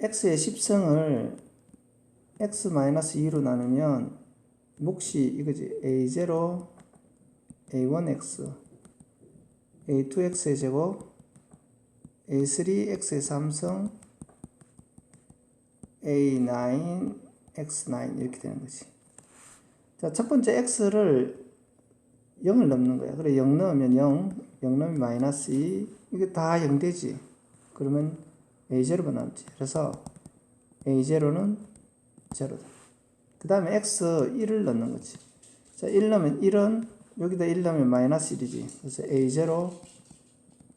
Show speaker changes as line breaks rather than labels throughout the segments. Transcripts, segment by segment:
x의 10승을 x-2로 나누면 몫이 이거지 a0 a1x a2x의 제곱 a3x의 3승 a9 x9 이렇게 되는 거지 자, 첫 번째 x를 0을 넣는 거야. 그래, 0 넣으면 0, 0 넣으면 마이너스 2, 이게 다 0 되지. 그러면 a0만 남지. 그래서 a0는 0다. 그 다음에 x 1을 넣는 거지. 자, 1 넣으면 1은 여기다 1 넣으면 마이너스 1이지. 그래서 a0,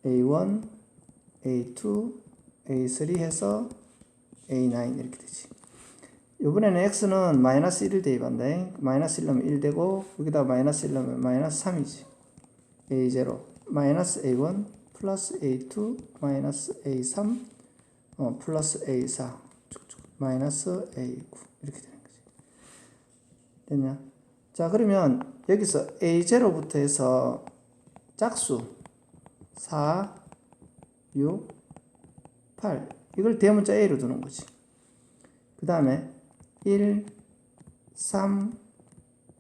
a1, a2, a3 해서 a9 이렇게 되지. 이번에는 x는 마이너스 1을 대입한다. 마이너스 1 넣으면 1 되고 여기다 마이너스 1 넣으면 마이너스 3이지. a0 마이너스 a1 플러스 a2 마이너스 a3 어, 플러스 a4 쭉쭉 마이너스 a9 이렇게 되는 거지. 됐냐? 자 그러면 여기서 a0부터 해서 짝수 4 6 8 이걸 대문자 a로 두는 거지. 그 다음에 1, 3,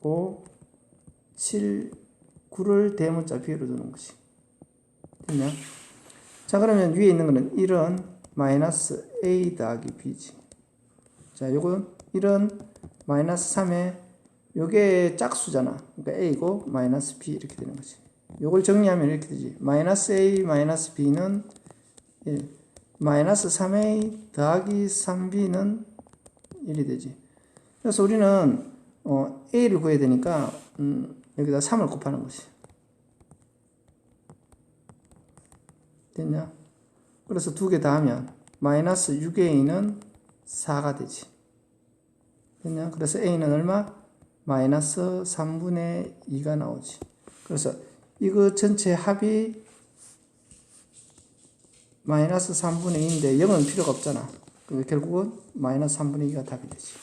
5, 7, 9를 대문자 B로 두는 것이. 됐냐? 자, 그러면 위에 있는 거는 1은 마이너스 A 더하기 B지. 자, 요건 1은 마이너스 3에 요게 짝수잖아. 그러니까 A고 마이너스 B 이렇게 되는 거지. 요걸 정리하면 이렇게 되지. 마이너스 A 마이너스 B는 1. 마이너스 3A 더하기 3B는 1이 되지. 그래서 우리는 어, a를 구해야 되니까 음, 여기다 3을 곱하는 것이. 됐냐? 그래서 두 개 다 하면 마이너스 6a는 4가 되지. 됐냐? 그래서 a는 얼마? 마이너스 3분의 2가 나오지. 그래서 이거 전체 합이 마이너스 3분의 2인데 0은 필요가 없잖아. 결국은 마이너스 3분의 2가 답이 되지.